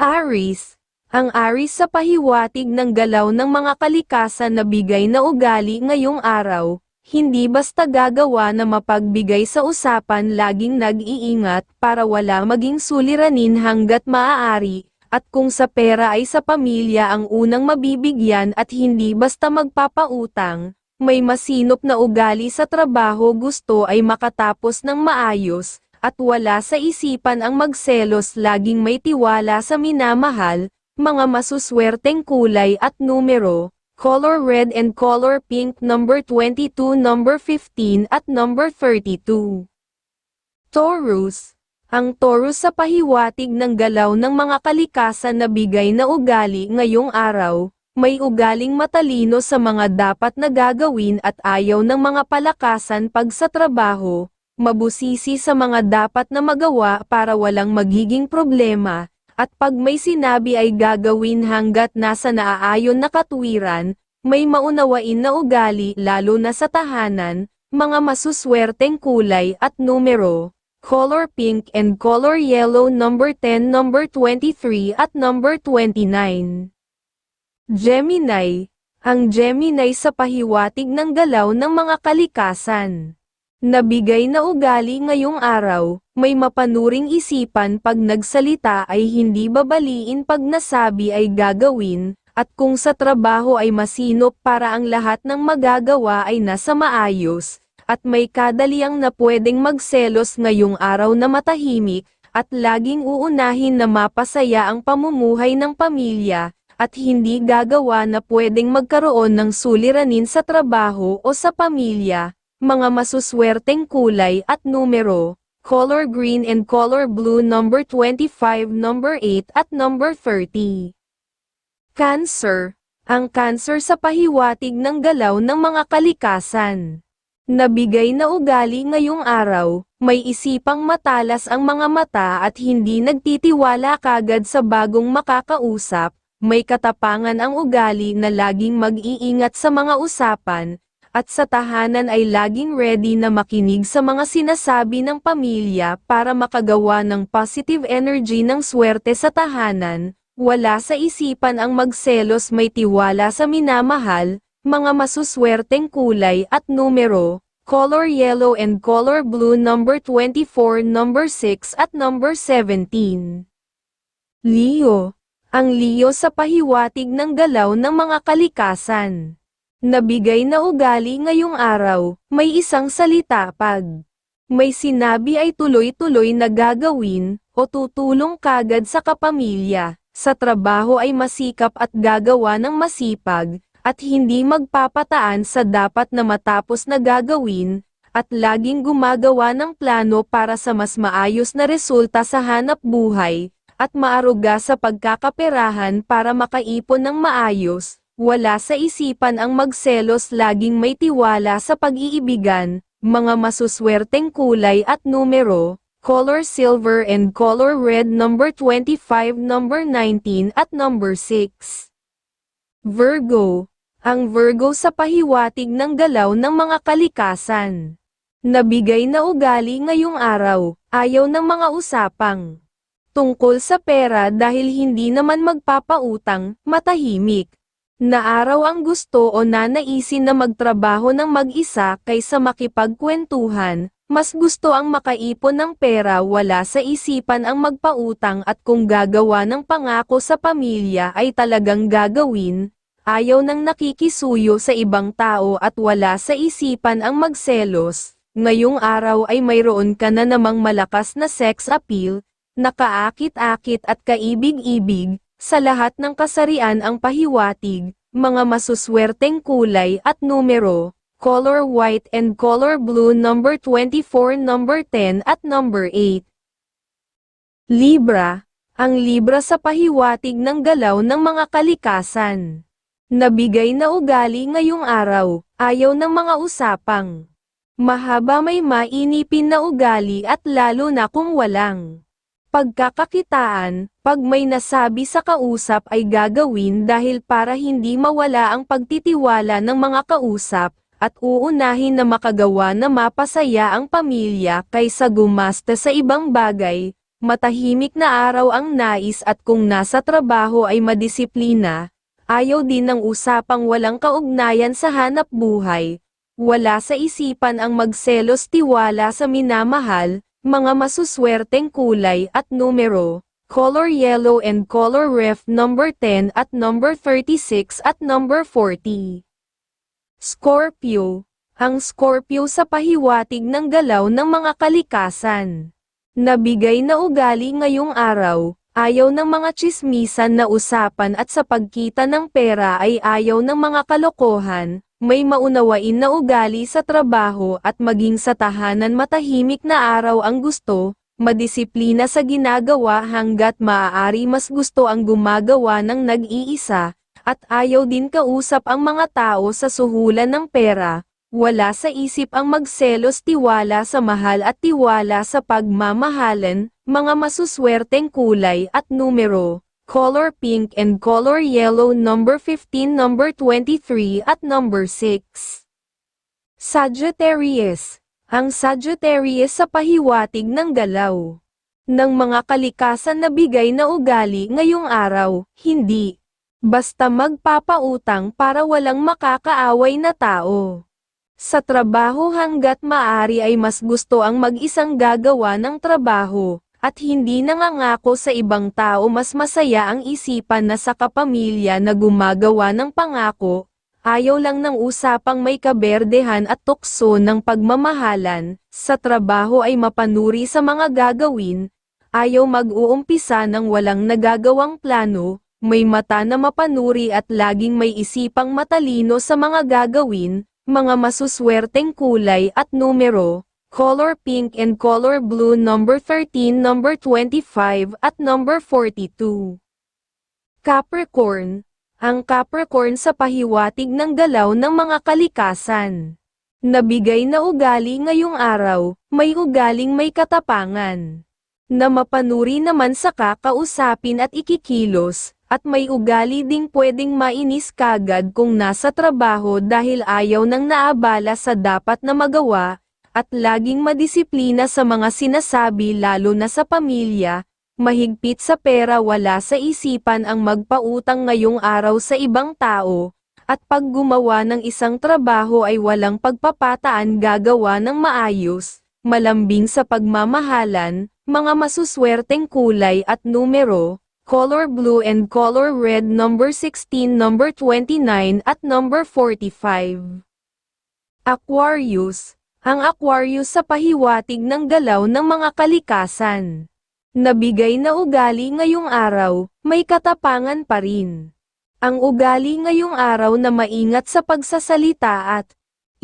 Aris, ang Aris sa pahiwatig ng galaw ng mga kalikasan na bigay na ugali ngayong araw, hindi basta gagawa na mapagbigay sa usapan laging nag-iingat para wala maging suliranin hanggat maaari, at kung sa pera ay sa pamilya ang unang mabibigyan at hindi basta magpapautang, may masinop na ugali sa trabaho gusto ay makatapos ng maayos, at wala sa isipan ang magselos laging may tiwala sa minamahal, mga masuswerteng kulay at numero, color red and color pink number 22 number 15 at number 32. Taurus ang Taurus sa pahiwatig ng galaw ng mga kalikasan na bigay na ugali ngayong araw, may ugaling matalino sa mga dapat na gagawin at ayaw ng mga palakasan pag sa trabaho, mabusisi sa mga dapat na magawa para walang magiging problema, at pag may sinabi ay gagawin hanggat nasa naaayon na katwiran, may maunawain na ugali lalo na sa tahanan, mga masuswerteng kulay at numero color pink and color yellow number 10 number 23 at number 29. Gemini, ang Gemini sa pahiwatig ng galaw ng mga kalikasan. Nabigay na ugali ngayong araw, may mapanuring isipan pag nagsalita ay hindi babaliin pag nasabi ay gagawin, at kung sa trabaho ay masinop para ang lahat ng magagawa ay nasa maayos, at may kadaliang na pwedeng magselos ngayong araw na matahimik, at laging uunahin na mapasaya ang pamumuhay ng pamilya, at hindi gagawa na pwedeng magkaroon ng suliranin sa trabaho o sa pamilya, mga masuswerteng kulay at numero, color green and color blue number 25 number 8 at number 30. Cancer, ang cancer sa pahiwatig ng galaw ng mga kalikasan. Nabigay na ugali ngayong araw, may isipang matalas ang mga mata at hindi nagtitiwala kagad sa bagong makakausap, may katapangan ang ugali na laging mag-iingat sa mga usapan, at sa tahanan ay laging ready na makinig sa mga sinasabi ng pamilya para makagawa ng positive energy ng swerte sa tahanan, wala sa isipan ang magselos may tiwala sa minamahal, mga masuswerteng kulay at numero, color yellow and color blue number 24, number 6 at number 17. Leo, ang Leo sa pahiwatig ng galaw ng mga kalikasan. Nabigay na ugali ngayong araw, may isang salita pag may sinabi ay tuloy-tuloy na gagawin, o tutulong kagad sa kapamilya, sa trabaho ay masikap at gagawa ng masipag, at hindi magpapataan sa dapat na matapos na gagawin, at laging gumagawa ng plano para sa mas maayos na resulta sa hanap buhay, at maaruga sa pagkakaperahan para makaipon ng maayos, wala sa isipan ang magselos laging may tiwala sa pag-iibigan, mga masuswerteng kulay at numero, color silver and color red number 25 number 19 at number 6. Virgo, ang Virgo sa pahiwatig ng galaw ng mga kalikasan. Nabigay na ugali ngayong araw, ayaw ng mga usapang. Tungkol sa pera dahil hindi naman magpapautang, matahimik. Na araw ang gusto o nanaisin na magtrabaho ng mag-isa kaysa makipagkwentuhan, mas gusto ang makaipon ng pera wala sa isipan ang magpautang at kung gagawa ng pangako sa pamilya ay talagang gagawin, ayaw nang nakikisuyo sa ibang tao at wala sa isipan ang magselos, ngayong araw ay mayroon ka na namang malakas na sex appeal, nakaakit-akit at kaibig-ibig, sa lahat ng kasarian ang pahiwatig, mga masuswerteng kulay at numero, color white and color blue number 24 number 10 at number 8. Libra, ang Libra sa pahiwatig ng galaw ng mga kalikasan. Nabigay na ugali ngayong araw, ayaw ng mga usapang. Mahaba may mainipin na ugali at lalo na kung walang. Pagkakakitaan, pag may nasabi sa kausap ay gagawin dahil para hindi mawala ang pagtitiwala ng mga kausap, at uunahin na makagawa na mapasaya ang pamilya kaysa gumasta sa ibang bagay, matahimik na araw ang nais at kung nasa trabaho ay madisiplina, ayaw din ng usapang walang kaugnayan sa hanap buhay, wala sa isipan ang magselos tiwala sa minamahal, mga masuswerteng kulay at numero, color yellow and color ref number 10 at number 36 at number 40. Scorpio Ang Scorpio sa pahiwatig ng galaw ng mga kalikasan. Nabigay na ugali ngayong araw, ayaw ng mga chismisan na usapan at sa pagkita ng pera ay ayaw ng mga kalokohan, may maunawain na ugali sa trabaho at maging sa tahanan matahimik na araw ang gusto, madisiplina sa ginagawa hanggat maaari mas gusto ang gumagawa ng nag-iisa, at ayaw din kausap ang mga tao sa suhulan ng pera, wala sa isip ang magselos tiwala sa mahal at tiwala sa pagmamahalan, mga masuswerteng kulay at numero, color pink and color yellow number 15 number 23 at number 6. Sagittarius Ang Sagittarius sa pahiwatig ng galaw ng mga kalikasan na bigay na ugali ngayong araw, hindi. Basta magpapautang para walang makakaaway na tao. Sa trabaho hanggat maari ay mas gusto ang mag-isang gagawa ng trabaho, at hindi nangangako sa ibang tao mas masaya ang isipan na sa kapamilya na gumagawa ng pangako, ayaw lang ng usapang may kaberdehan at tukso ng pagmamahalan, sa trabaho ay mapanuri sa mga gagawin, ayaw mag-uumpisa ng walang nagagawang plano, may mata na mapanuri at laging may isipang matalino sa mga gagawin, mga masuswerteng kulay at numero, color pink and color blue number 13 number 25 at number 42. Capricorn, ang Capricorn sa pahiwatig ng galaw ng mga kalikasan. Nabigay na ugali ngayong araw, may ugaling may katapangan. Na mapanuri naman sa kakausapin at ikikilos, at may ugali ding pwedeng mainis kagad kung nasa trabaho dahil ayaw nang naabala sa dapat na magawa, at laging madisiplina sa mga sinasabi lalo na sa pamilya, mahigpit sa pera wala sa isipan ang magpautang ngayong araw sa ibang tao, at pag gumawa ng isang trabaho ay walang pagpapataan gagawa ng maayos, malambing sa pagmamahalan, mga masuswerteng kulay at numero, color blue and color red number 16 number 29 at number 45. Aquarius, ang Aquarius sa pahiwatig ng galaw ng mga kalikasan. Nabigay na ugali ngayong araw, may katapangan pa rin. Ang ugali ngayong araw na maingat sa pagsasalita at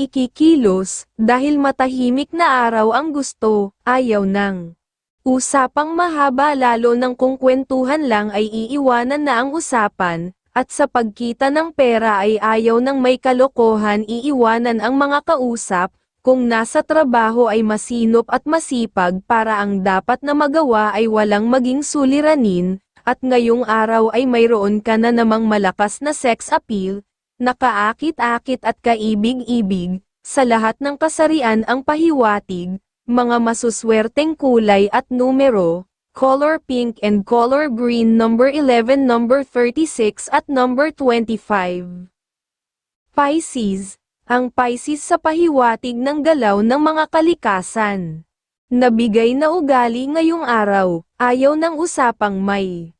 ikikilos, dahil matahimik na araw ang gusto, ayaw nang. Usapang mahaba lalo ng kung kwentuhan lang ay iiwanan na ang usapan, at sa pagkita ng pera ay ayaw ng may kalokohan iiwanan ang mga kausap, kung nasa trabaho ay masinop at masipag para ang dapat na magawa ay walang maging suliranin, at ngayong araw ay mayroon ka na namang malakas na sex appeal, nakaakit-akit at kaibig-ibig, sa lahat ng kasarian ang pahiwatig, mga masuswerteng kulay at numero, color pink and color green number 11 number 36 at number 25. Pisces, ang Pisces sa pahiwatig ng galaw ng mga kalikasan. Nabigay na ugali ngayong araw, ayaw ng usapang may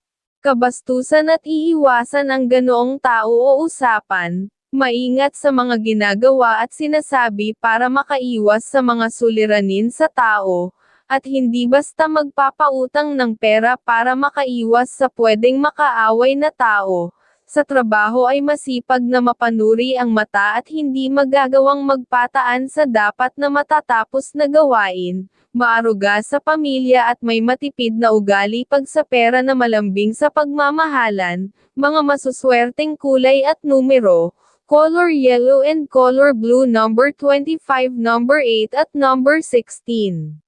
kabastusan at iiwasan ang ganoong tao o usapan, maingat sa mga ginagawa at sinasabi para makaiwas sa mga suliranin sa tao, at hindi basta magpapautang ng pera para makaiwas sa pwedeng makaaway na tao. Sa trabaho ay masipag na mapanuri ang mata at hindi magagawang magpataan sa dapat na matatapos na gawain, maaruga sa pamilya at may matipid na ugali pag sa pera na malambing sa pagmamahalan, mga masuswerteng kulay at numero, color yellow and color blue number 25 number 8 at number 16.